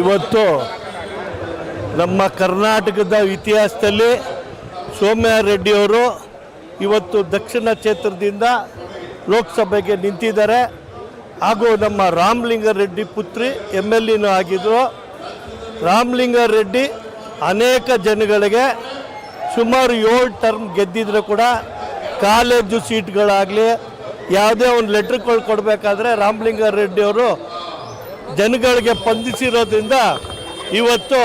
ಇವತ್ತು ನಮ್ಮ ಕರ್ನಾಟಕದ ಇತಿಹಾಸದಲ್ಲಿ ಸೋಮ್ಯಾರೆಡ್ಡಿಯವರು ಇವತ್ತು ದಕ್ಷಿಣ ಕ್ಷೇತ್ರದಿಂದ ಲೋಕಸಭೆಗೆ ನಿಂತಿದ್ದಾರೆ. ಹಾಗೂ ನಮ್ಮ ರಾಮಲಿಂಗ ರೆಡ್ಡಿ ಪುತ್ರಿ ಎಂ ಎಲ್ ಎನೂ ಆಗಿದ್ದರು ರಾಮಲಿಂಗ ರೆಡ್ಡಿ ಅನೇಕ ಜನಗಳಿಗೆ ಸುಮಾರು ಏಳು ಟರ್ಮ್ ಗೆದ್ದಿದ್ರು ಕೂಡ ಕಾಲೇಜು ಸೀಟ್ಗಳಾಗಲಿ, ಯಾವುದೇ ಒಂದು ಲೆಟ್ರ್ಗಳು ಕೊಡಬೇಕಾದ್ರೆ ರಾಮಲಿಂಗ ರೆಡ್ಡಿ ಅವರು ಜನಗಳಿಗೆ ಸ್ಪಂದಿಸಿರೋದ್ರಿಂದ ಇವತ್ತು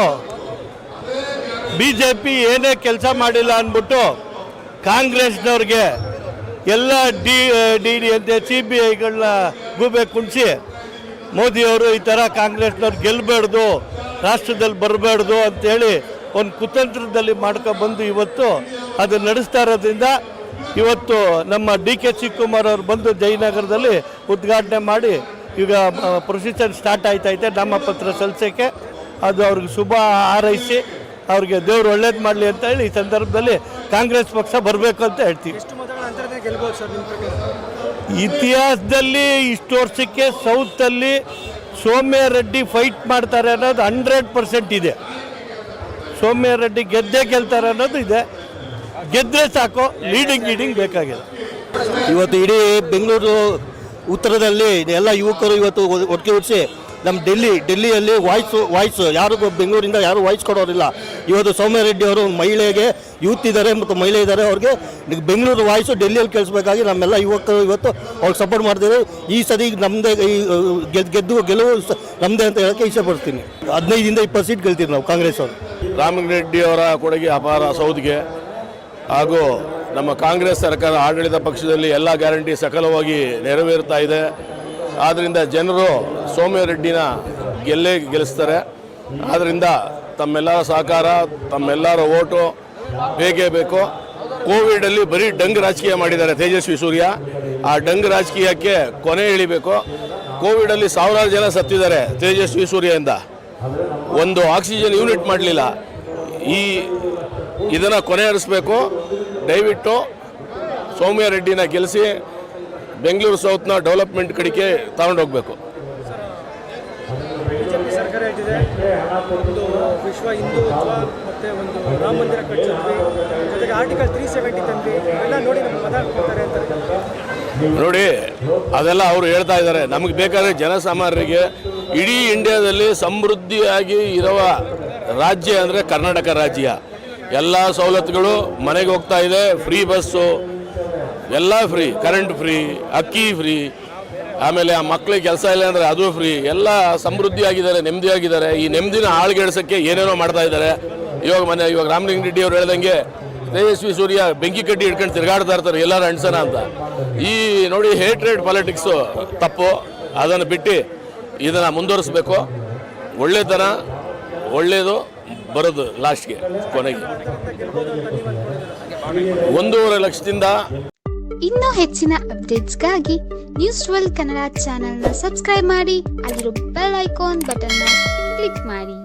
ಬಿ ಜೆ ಪಿ ಏನೇ ಕೆಲಸ ಮಾಡಿಲ್ಲ ಅಂದ್ಬಿಟ್ಟು ಕಾಂಗ್ರೆಸ್ನವ್ರಿಗೆ ಎಲ್ಲ ಡಿ ಡಿ ಡಿ ಅಂತೆ ಸಿ ಬಿ ಐಗಳನ್ನ ಗೂಬೆ ಕುಣಿಸಿ ಮೋದಿಯವರು ಈ ಥರ ಕಾಂಗ್ರೆಸ್ನವ್ರು ಗೆಲ್ಲಬೇಡ್ದು ರಾಷ್ಟ್ರದಲ್ಲಿ ಬರಬಾರ್ದು ಅಂತೇಳಿ ಒಂದು ಕುತಂತ್ರದಲ್ಲಿ ಮಾಡ್ಕೊಬಂದು ಇವತ್ತು ಅದು ನಡೆಸ್ತಾ ಇರೋದ್ರಿಂದ ಇವತ್ತು ನಮ್ಮ ಡಿ ಕೆ ಶಿವಕುಮಾರ್ ಅವರು ಬಂದು ಜಯನಗರದಲ್ಲಿ ಉದ್ಘಾಟನೆ ಮಾಡಿ ಈಗ ಪ್ರೊಸೀಜರ್ ಸ್ಟಾರ್ಟ್ ಆಯ್ತೈತೆ. ನಾಮಪತ್ರ ಸಲ್ಲಿಸೋಕ್ಕೆ ಅದು ಅವ್ರಿಗೆ ಶುಭ ಹಾರೈಸಿ ಅವ್ರಿಗೆ ದೇವ್ರು ಒಳ್ಳೇದು ಮಾಡಲಿ ಅಂತ ಹೇಳಿ ಈ ಸಂದರ್ಭದಲ್ಲಿ ಕಾಂಗ್ರೆಸ್ ಪಕ್ಷ ಬರಬೇಕು ಅಂತ ಹೇಳ್ತೀವಿ. ಎಷ್ಟು ಮತಗಳ ಅಂತರದಿಂದ ಗೆಲ್ಬೋದು ಸರ್ ನಿಮ್ಮ ಪ್ರಕಾರ? ಇತಿಹಾಸದಲ್ಲಿ ಇಷ್ಟು ವರ್ಷಕ್ಕೆ ಸೌತಲ್ಲಿ ಸೌಮ್ಯ ರೆಡ್ಡಿ ಫೈಟ್ ಮಾಡ್ತಾರೆ ಅನ್ನೋದು ಹಂಡ್ರೆಡ್ ಪರ್ಸೆಂಟ್ ಇದೆ. ಸೋಮ್ಯ ರೆಡ್ಡಿ ಗೆದ್ದೇ ಗೆಲ್ತಾರೆ ಅನ್ನೋದು ಇದೆ. ಗೆದ್ದರೆ ಸಾಕು ಲೀಡಿಂಗ್ ಗೀಡಿಂಗ್ ಬೇಕಾಗಿದೆ. ಇವತ್ತು ಇಡೀ ಬೆಂಗಳೂರು ಉತ್ತರದಲ್ಲಿ ಎಲ್ಲ ಯುವಕರು ಇವತ್ತು ಒಟ್ಟಿಗೆ ಹುಟ್ಟಿಸಿ ನಮ್ಮ ಡೆಲ್ಲಿ, ಡೆಲ್ಲಿಯಲ್ಲಿ ವಾಯ್ಸ್ ವಾಯ್ಸ್ ಯಾರಿಗೂ ಬೆಂಗಳೂರಿಂದ ಯಾರು ವಾಯ್ಸ್ ಕೊಡೋರಿಲ್ಲ. ಇವತ್ತು ಸೌಮ್ಯ ರೆಡ್ಡಿ ಅವರು ಮಹಿಳೆಗೆ ಯೂತ್ ಇದ್ದಾರೆ ಮತ್ತು ಮಹಿಳೆ ಇದ್ದಾರೆ, ಅವ್ರಿಗೆ ಬೆಂಗಳೂರು ವಾಯ್ಸು ಡೆಲ್ಲಿಯಲ್ಲಿ ಕೇಳಿಸ್ಬೇಕಾಗಿ ನಮ್ಮೆಲ್ಲ ಯುವಕರು ಇವತ್ತು ಅವ್ರಿಗೆ ಸಪೋರ್ಟ್ ಮಾಡ್ತಿದ್ದಾರೆ. ಈ ಸರಿ ನಮ್ಮದೇ ಈ ಗೆದ್ದು ಗೆದ್ದು ಗೆಲುವು ನಮ್ಮದೇ ಅಂತ ಹೇಳೋಕ್ಕೆ ಇಷ್ಟಪಡ್ತೀನಿ. ಹದಿನೈದಿಂದ ಇಪ್ಪತ್ತು ಸೀಟ್ ಗೆಲ್ತೀವಿ ನಾವು ಕಾಂಗ್ರೆಸ್ ಅವರು. ರಾಮರೆಡ್ಡಿ ಅವರ ಕೊಡುಗೆ ಅಪಾರ ಸೌದಿಗೆ ಹಾಗೂ ನಮ್ಮ ಕಾಂಗ್ರೆಸ್ ಸರ್ಕಾರ ಆಡಳಿತ ಪಕ್ಷದಲ್ಲಿ ಎಲ್ಲ ಗ್ಯಾರಂಟಿ ಸಕಲವಾಗಿ ನೆರವೇರ್ತಾ ಇದೆ. ಆದ್ದರಿಂದ ಜನರು ಸೋಮ್ಯರೆಡ್ಡಿನ ಗೆಲ್ಲೇ ಗೆಲ್ಲಿಸ್ತಾರೆ. ಆದ್ದರಿಂದ ತಮ್ಮೆಲ್ಲರ ಸಹಕಾರ, ತಮ್ಮೆಲ್ಲರ ಓಟು ಬೇಕೇ ಬೇಕು. ಕೋವಿಡಲ್ಲಿ ಬರೀ ಡಂಗ್ ರಾಜಕೀಯ ಮಾಡಿದ್ದಾರೆ ತೇಜಸ್ವಿ ಸೂರ್ಯ. ಆ ಡಂಗ್ ರಾಜಕೀಯಕ್ಕೆ ಕೊನೆ ಇಳಿಬೇಕು. ಕೋವಿಡಲ್ಲಿ ಸಾವಿರಾರು ಜನ ಸತ್ತಿದ್ದಾರೆ ತೇಜಸ್ವಿ ಸೂರ್ಯದಿಂದ ಒಂದು ಆಕ್ಸಿಜನ್ ಯೂನಿಟ್ ಮಾಡಲಿಲ್ಲ. ಈ ಇದನ್ನು ಕೊನೆಹರಿಸಬೇಕು ದಯವಿಟ್ಟು ಸೌಮ್ಯ ರೆಡ್ಡಿನ ಗೆಲ್ಲಿಸಿ ಬೆಂಗಳೂರು ಸೌತ್ನ ಡೆವಲಪ್ಮೆಂಟ್ ಕಡೆಗೆ ತಗೊಂಡೋಗ್ಬೇಕು ಬಿಜೆಪಿ ಸರ್ಕಾರ ಹೇಳ್ತಿದೆ ಒಂದು ವಿಶ್ವ ಹಿಂದುತ್ವ ಮತ್ತೆ ಒಂದು ರಾಮ ಮಂದಿರ ಕಟ್ಟಿಸಿದ್ವಿ ಜೊತೆಗೆ ಆರ್ಟಿಕಲ್ ತ್ರೀ ಸೆವೆಂಟಿ ತಂದ್ವಿ ಎಲ್ಲ ನೋಡಿ ನಮ್ಗೆ ಮತ ಕೊಡ್ತಾರೆ ಅಂತ ನೋಡಿ ಅದೆಲ್ಲ ಅವರು ಹೇಳ್ತಾ ಇದ್ದಾರೆ. ನಮಗೆ ಬೇಕಾದ್ರೆ ಜನಸಾಮಾನ್ಯರಿಗೆ ಇಡೀ ಇಂಡಿಯಾದಲ್ಲಿ ಸಮೃದ್ಧಿಯಾಗಿ ಇರುವ ರಾಜ್ಯ ಅಂದರೆ ಕರ್ನಾಟಕ ರಾಜ್ಯ. ಎಲ್ಲ ಸವಲತ್ತುಗಳು ಮನೆಗೆ ಹೋಗ್ತಾ ಇದೆ. ಫ್ರೀ ಬಸ್ಸು ಎಲ್ಲ ಫ್ರೀ ಕರೆಂಟ್ ಫ್ರೀ ಅಕ್ಕಿ ಫ್ರೀ ಆಮೇಲೆ ಆ ಮಕ್ಕಳಿಗೆ ಕೆಲಸ ಇಲ್ಲ ಅಂದರೆ ಅದು ಫ್ರೀ ಎಲ್ಲ ಸಮೃದ್ಧಿಯಾಗಿದ್ದಾರೆ, ನೆಮ್ಮದಿಯಾಗಿದ್ದಾರೆ. ಈ ನೆಮ್ಮದಿನ ಹಾಳ್ಗೆಡ್ಸೋಕ್ಕೆ ಏನೇನೋ ಮಾಡ್ತಾ ಇದ್ದಾರೆ. ಇವಾಗ ಮನೆ ಇವಾಗ ರಾಮಲಿಂಗ ರೆಡ್ಡಿ ಅವ್ರು ಹೇಳ್ದಂಗೆ, ತೇಜಸ್ವಿ ಸೂರ್ಯ ಬೆಂಕಿ ಕಟ್ಟಿ ಹಿಡ್ಕೊಂಡು ತಿರುಗಾಡ್ತಾ ಇರ್ತಾರೆ ಎಲ್ಲರ ಅಣ್ಸನ ಅಂತ. ಈ ನೋಡಿ ಹೇಟ್ರೇಡ್ ಪಾಲಿಟಿಕ್ಸು ತಪ್ಪು. ಅದನ್ನು ಬಿಟ್ಟು ಇದನ್ನು ಮುಂದುವರಿಸ್ಬೇಕು. ಒಳ್ಳೆತನ ಒಳ್ಳೆಯದು ಬರೋದು ಲಾಸ್ಟ್ಗೆ ಕೊನೆಗೆ. ಒಂದೂವರೆ ಲಕ್ಷದಿಂದ ಇನ್ನೂ ಹೆಚ್ಚಿನ ಅಪ್ಡೇಟ್ಸ್ಗಾಗಿ ನ್ಯೂಸ್ ಟ್ವೆಲ್ ಕನ್ನಡ ಚಾನೆಲ್ನ ಸಬ್ಸ್ಕ್ರೈಬ್ ಮಾಡಿ, ಅಲ್ಲಿರೋ ಬೆಲ್ ಐಕಾನ್ ಬಟನ್ನ ಕ್ಲಿಕ್ ಮಾಡಿ.